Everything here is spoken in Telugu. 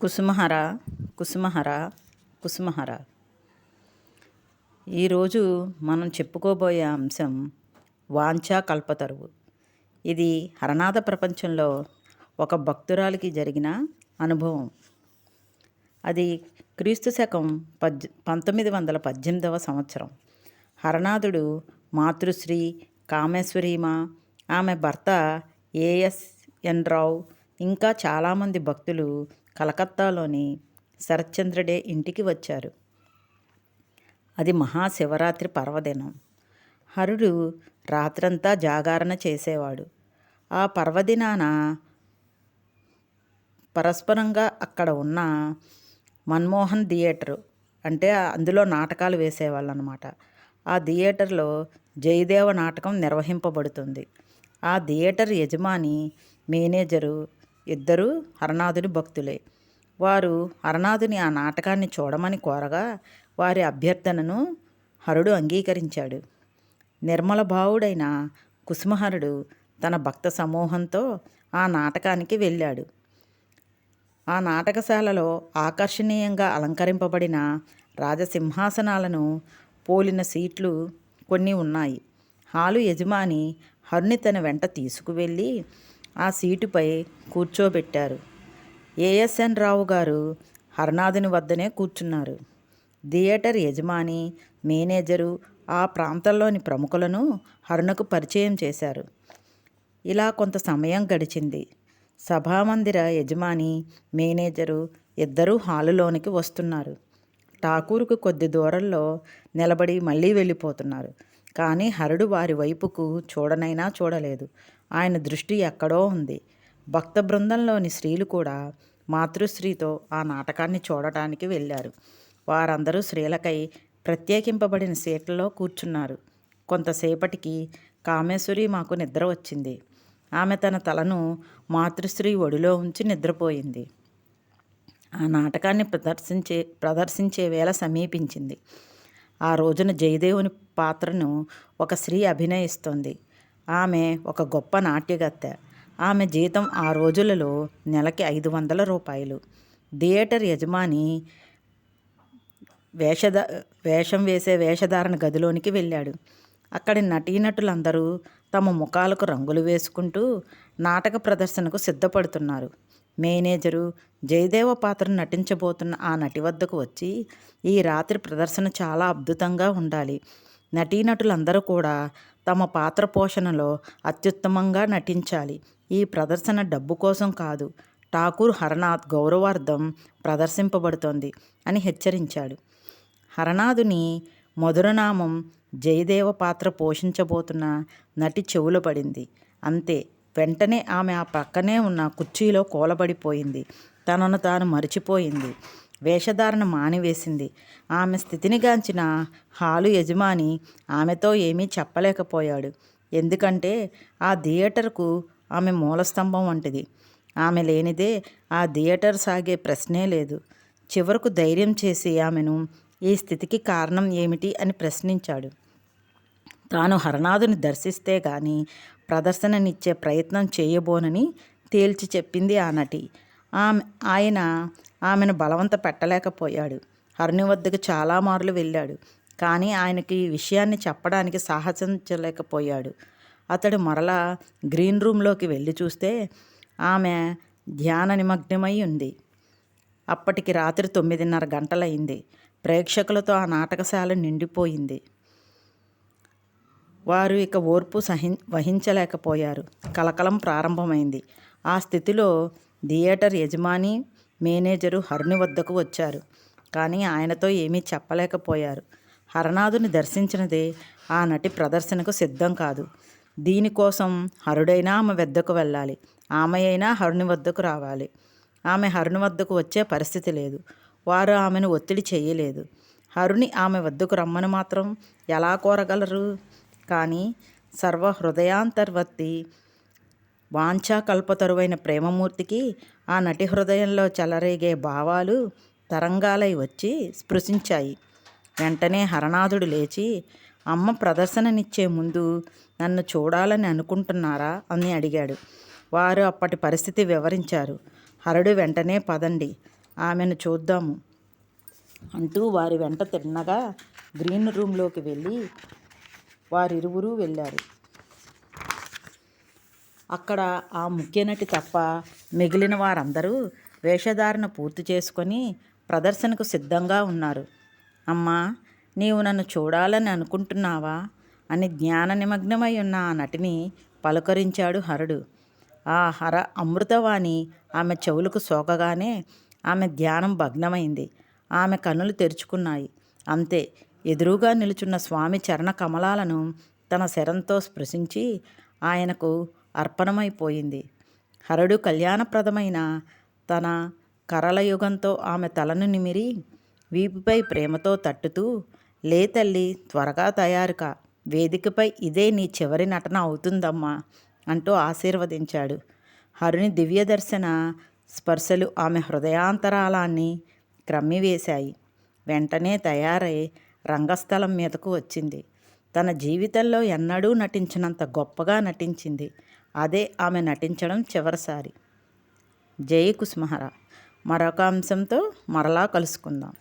కుసుమహర కుసుమహర కుసుమహర. ఈరోజు మనం చెప్పుకోబోయే అంశం వాంఛా కల్పతరువు. ఇది హరనాథ ప్రపంచంలో ఒక భక్తురాలికి జరిగిన అనుభవం. అది క్రీస్తు శకం పద్ పంతొమ్మిది వందల పద్దెనిమిదవ సంవత్సరం. హరనాథుడు మాతృశ్రీ కామేశ్వరీమ. ఆమె భర్త ఏఎస్ఎన్ రావు. ఇంకా చాలామంది భక్తులు కలకత్తాలోని శరత్చంద్రుడే ఇంటికి వచ్చారు. అది మహాశివరాత్రి పర్వదినం. హరుడు రాత్రంతా జాగరణ చేసేవాడు. ఆ పర్వదినాన పరస్పరంగా అక్కడ ఉన్న మన్మోహన్ థియేటరు అంటే అందులో నాటకాలు వేసేవాళ్ళు అనమాట ఆ థియేటర్లో జయదేవ నాటకం నిర్వహింపబడుతుంది. ఆ థియేటర్ యజమాని మేనేజరు ఇద్దరు హరనాథుని భక్తులే. వారు హరనాథుని ఆ నాటకాన్ని చూడమని కోరగా వారి అభ్యర్థనను హరుడు అంగీకరించాడు. నిర్మల భావుడైన కుసుమహరుడు తన భక్త సమూహంతో ఆ నాటకానికి వెళ్ళాడు. ఆ నాటకశాలలో ఆకర్షణీయంగా అలంకరింపబడిన రాజసింహాసనాలను పోలిన సీట్లు కొన్ని ఉన్నాయి. హాలు యజమాని హరుని తన వెంట తీసుకువెళ్ళి ఆ సీటుపై కూర్చోబెట్టారు. ఏఎస్ఎన్ రావు గారు హర్నాథుని వద్దనే కూర్చున్నారు. థియేటర్ యజమాని మేనేజరు ఆ ప్రాంతంలోని ప్రముఖులను హరుణకు పరిచయం చేశారు. ఇలా కొంత సమయం గడిచింది. సభామందిర యజమాని మేనేజరు ఇద్దరూ హాలులోనికి వస్తున్నారు. ఠాకూరుకు కొద్ది దూరంలో నిలబడి మళ్ళీ వెళ్ళిపోతున్నారు. కానీ హరుడు వారి వైపుకు చూడనైనా చూడలేదు. ఆయన దృష్టి ఎక్కడో ఉంది. భక్త బృందంలోని స్త్రీలు కూడా మాతృశ్రీతో ఆ నాటకాన్ని చూడటానికి వెళ్ళారు. వారందరూ స్త్రీలకై ప్రత్యేకింపబడిన సీట్లలో కూర్చున్నారు. కొంతసేపటికి కామేశ్వరి మాకు నిద్ర వచ్చింది. ఆమె తన తలను మాతృశ్రీ ఒడిలో ఉంచి నిద్రపోయింది. ఆ నాటకాన్ని ప్రదర్శించే ప్రదర్శించే వేళ సమీపించింది. ఆ రోజున జయదేవుని పాత్రను ఒక స్త్రీ అభినయిస్తుంది. ఆమె ఒక గొప్ప నాట్యగత్తె ఆమె జీతం ఆ రోజులలో నెలకి ఐదు వందల రూపాయలు. థియేటర్ యజమాని వేషధ వేషం వేసే వేషధారణ గదిలోనికి వెళ్ళాడు. అక్కడి నటీనటులందరూ తమ ముఖాలకు రంగులు వేసుకుంటూ నాటక ప్రదర్శనకు సిద్ధపడుతున్నారు. మేనేజరు జయదేవ పాత్ర నటించబోతున్న ఆ నటి వద్దకు వచ్చి ఈ రాత్రి ప్రదర్శన చాలా అద్భుతంగా ఉండాలి. నటీనటులందరూ కూడా తమ పాత్ర పోషణలో అత్యుత్తమంగా నటించాలి. ఈ ప్రదర్శన డబ్బు కోసం కాదు ఠాకూర్ హరనాథ్ గౌరవార్థం ప్రదర్శింపబడుతోంది అని హెచ్చరించాడు. హరనాథుని మధురనామం జయదేవ పాత్ర పోషించబోతున్న నటి చెవుల పడింది. అంతే వెంటనే ఆమె ఆ పక్కనే ఉన్న కుర్చీలో కూలబడిపోయింది. తనను తాను మరిచిపోయింది. వేషధారణ మానివేసింది. ఆమె స్థితిని గాంచిన హాలు యజమాని ఆమెతో ఏమీ చెప్పలేకపోయాడు. ఎందుకంటే ఆ థియేటర్కు ఆమె మూలస్తంభం వంటిది. ఆమె లేనిదే ఆ థియేటర్ సాగే ప్రశ్నే లేదు. చివరకు ధైర్యం చేసి ఆమెను ఈ స్థితికి కారణం ఏమిటి అని ప్రశ్నించాడు. తాను హరనాథుని దర్శిస్తే గాని ప్రదర్శననిచ్చే ప్రయత్నం చేయబోనని తేల్చి చెప్పింది ఆ నటి. ఆమె ఆయన ఆమెను బలవంత పెట్టలేకపోయాడు హరుని వద్దకు చాలా మార్లు వెళ్ళాడు. కానీ ఆయనకి ఈ విషయాన్ని చెప్పడానికి సాహసించలేకపోయాడు అతడు మరలా గ్రీన్ రూమ్లోకి వెళ్ళి చూస్తే ఆమె ధ్యాన నిమగ్నమై ఉంది. అప్పటికి రాత్రి తొమ్మిదిన్నర గంటలైంది. ప్రేక్షకులతో ఆ నాటకశాల నిండిపోయింది. వారు ఇక ఓర్పు సహి వహించలేకపోయారు. కలకలం ప్రారంభమైంది. ఆ స్థితిలో థియేటర్ యజమాని మేనేజరు హరుని వద్దకు వచ్చారు. కానీ ఆయనతో ఏమీ చెప్పలేకపోయారు. హరనాథుని దర్శించినదే ఆ నటి ప్రదర్శనకు సిద్ధం కాదు. దీనికోసం హరుడైనా ఆమె వద్దకు వెళ్ళాలి. ఆమె అయినా హరుని వద్దకు రావాలి. ఆమె హరుని వద్దకు వచ్చే పరిస్థితి లేదు. వారు ఆమెను ఒత్తిడి చేయలేదు. హరుని ఆమె వద్దకు రమ్మని మాత్రం ఎలా కోరగలరు? కానీ సర్వ హృదయాంతర్వర్తి వాంఛాకల్పతరువైన ప్రేమమూర్తికి ఆ నటి హృదయంలో చెలరేగే భావాలు తరంగాలై వచ్చి స్పృశించాయి. వెంటనే హరనాథుడు లేచి అమ్మ ప్రదర్శననిచ్చే ముందు నన్ను చూడాలని అనుకుంటున్నారా? అని అడిగాడు. వారు అప్పటి పరిస్థితి వివరించారు. హరుడు వెంటనే పదండి ఆమెను చూద్దాము అంటూ వారి వెంట తిన్నగా గ్రీన్ రూమ్లోకి వెళ్ళి వారిరువురు వెళ్ళారు. అక్కడ ఆ ముఖ్య నటి తప్ప మిగిలిన వారందరూ వేషధారణ పూర్తి చేసుకొని ప్రదర్శనకు సిద్ధంగా ఉన్నారు. అమ్మా నీవు నన్ను చూడాలని అనుకుంటున్నావా? అని జ్ఞాన నిమగ్నమై ఉన్న ఆ నటిని పలకరించాడు హరుడు. ఆ హర అమృతవాణి ఆమె చెవులకు సోకగానే ఆమె ధ్యానం భగ్నమైంది. ఆమె కన్నులు తెరుచుకున్నాయి. అంతే ఎదురుగా నిలుచున్న స్వామి చరణ కమలాలను తన శరంతో స్పృశించి ఆయనకు అర్పణమైపోయింది. హరుడు కళ్యాణప్రదమైన తన కరలయుగంతో ఆమె తలను నిమిరి వీపుపై ప్రేమతో తట్టుతూ లే తల్లి త్వరగా తయారుకా. వేదికపై ఇదే నీ చివరి నటన అవుతుందమ్మా అంటూ ఆశీర్వదించాడు. హరుని దివ్య దర్శన స్పర్శలు ఆమె హృదయాంతరాలాన్ని క్రమ్మివేశాయి. వెంటనే తయారై రంగస్థలం మీదకు వచ్చింది. తన జీవితంలో ఎన్నడూ నటించినంత గొప్పగా నటించింది. అదే ఆమె నటించడం చివరిసారి. జై కుసుమహర మరొక అంశంతో మరలా కలుసుకుందాం.